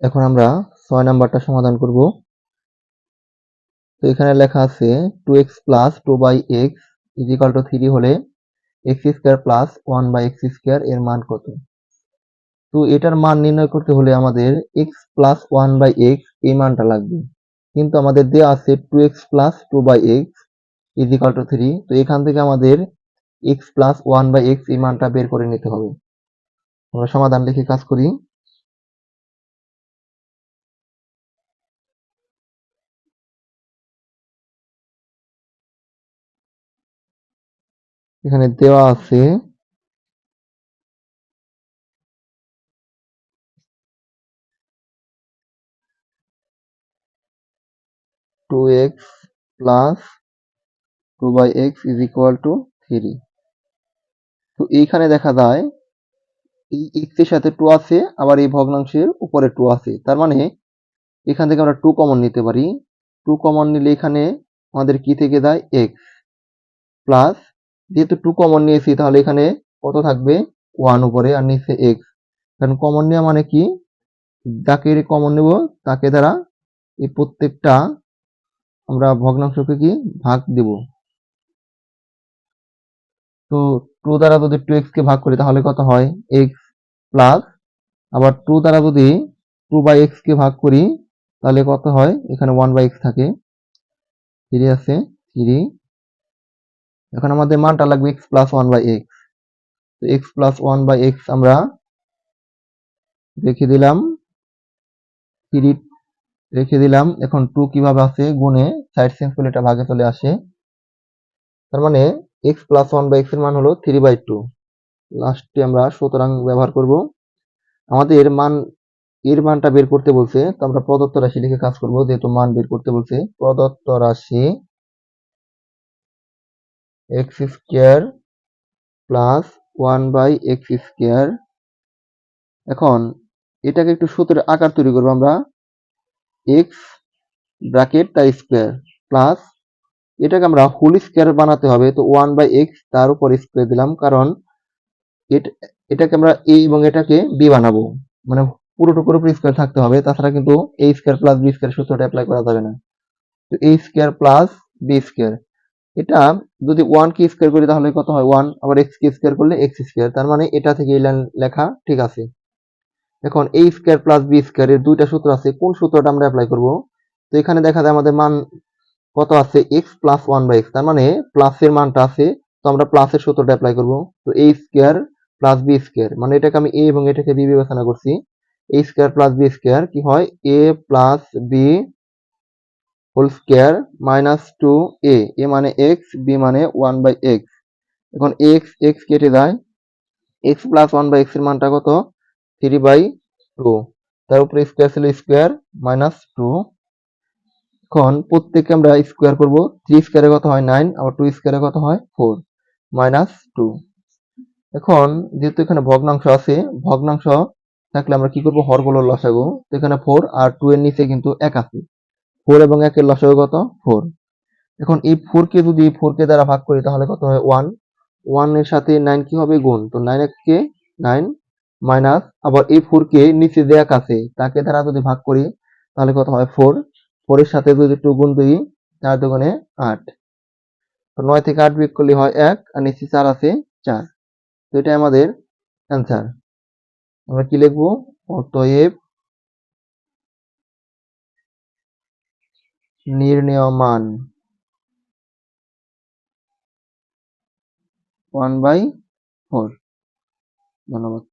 এখন আমরা ছয় নাম্বারটা সমাধান করব। তো এখানে লেখা আছে two x plus two by x is equal to three হলে x square plus one by x square এর মান কত? তো এটার মান নির্ণয় করতে হলে আমাদের x plus one by x এই মানটা লাগবে। কিন্তু আমাদের দেওয়া আছে two x plus two by x is equal to three তো এখান থেকে আমাদের x plus one by x এই মানটা বের করে নিতে হবে। আমরা সমাধান লিখে কাজ করি। এখানে দেওয়া আছে। Two x plus two by x is equal to three তো এইখানে দেখা যায়, এই এক্সের সাথে টু আছে, আবার এই ভগ্নাংশের উপরে টু আছে। তার মানে এখান থেকে আমরা টু কমন নিতে পারি। টু কমন নিলে এখানে আমাদের কি থেকে যায়? এক্স প্লাস যেহেতু টু কমন নিয়েছি, তাহলে এখানে কত থাকবে? ওয়ান উপরে আর নিচে এক্স কারণ কমন নেওয়া মানে কি? যাকে কমন নেব, তাকে দ্বারা এই প্রত্যেকটা আমরা ভগ্নাংশকে কি? ভাগ দেব। তো টু দ্বারা যদি টু এক্স কে ভাগ করি, তাহলে কত হয়? এক্স প্লাস আবার টু দ্বারা যদি টু বাই এক্স কে ভাগ করি, তাহলে কত হয়? এখানে ওয়ান বাই এক্স থাকে। থ্রি আছে থ্রি এখন আমাদের মানটা লাগবে x plus one by x তো x plus one by x আমরা রেখে দিলাম থ্রি রেখে দিলাম। এখন টু কীভাবে আছে গুণে সাইড সেন্স করলে এটা ভাগে চলে আসে। তার মানে এক্স প্লাস ওয়ান বাই এক্সের মান হলো থ্রি বাই টু লাস্টে আমরা সুতরাং ব্যবহার করব। আমাদের মান, এর মানটা বের করতে বলছে, তো আমরা প্রদত্ত রাশি লিখে কাজ করব, যেহেতু মান বের করতে বলছে, প্রদত্ত রাশি x square plus one by x square এখন এটাকে একটু সূত্রের আকার তৈরি করব আমরা। এক্স ব্র্যাকেট তার স্কোয়ার প্লাস এটাকে আমরা হোল স্কোয়ার বানাতে হবে। তো ওয়ান বাই এক্স তার উপর স্কোয়ার দিলাম কারণ এটাকে আমরা এ এবং এটাকে বি বানাবো। মানে পুরোটুকুর উপর স্কোয়ার থাকতে হবে। তাছাড়া কিন্তু A square plus B square সূত্রটা অ্যাপ্লাই করা যাবে না। তো A square plus B square এটা যদি ওয়ান কে স্কোয়ার করি তাহলে কত হয়? ওয়ান আবার এক্স কে স্কোয়ার করলে এক্স স্কোয়ার তার মানে এটা থেকে এই লাইন লেখা ঠিক আছে। এখন A square plus B square এর দুইটা সূত্র আছে, কোন সূত্রটা আমরা অ্যাপ্লাই করব? তো এখানে দেখা যায় আমাদের মান কত আছে? X plus one by x তার মানে প্লাসের মানটা আছে, তো আমরা প্লাসের সূত্রটা অ্যাপ্লাই করব। তো A square plus B square মানে এটাকে আমি এ এবং এটাকে বি বিবেচনা করছি। A square plus B square কি হয়? A plus B whole square minus two A A মানে এক্স বি মানে ওয়ান বাই এক্স এখন এক্স এক্স কেটে যায় এক্স প্লাস ওয়ান বাই এক্সের মানটা কত? থ্রি বাই টু তার উপরে স্কোয়ার ছিল স্কোয়ার মাইনাস টু এখন প্রত্যেককে আমরা স্কোয়ার করব। থ্রি স্কোয়ারে কত হয়? নাইন আবার টু স্কোয়ারে কত হয়? ফোর মাইনাস টু এখন যেহেতু এখানে ভগ্নাংশ আছে, ভগ্নাংশ থাকলে আমরা কি করব? হরগুলো লসাগু। তো এখানে ফোর আর টু এর নিচে কিন্তু এক আছে। ফোর এবং একের লসাগু কত? ফোর। এখন এই ফোর কে যদি ফোর কে দ্বারা ভাগ করি, তাহলে কত হয়? ওয়ান। ওয়ানের সাথে নাইন কি হবে? গুণ। তো নাইন কে? Nine minus. আবার এই ফোর কে নিচে যে এক আছে তাকে দ্বারা যদি ভাগ করি, তাহলে কত হয়? ফোর। ফোর এর সাথে যদি টু গুণ দিই, চার দোকানে আট। তো নয় থেকে আট বিয়োগ করলে হয় এক, আর নিচে চার আছে চার। তো এটা আমাদের অ্যান্সার আমরা কি লিখব? অতএব নির্ণেয় মান ওয়ান বাই ফোর ধন্যবাদ।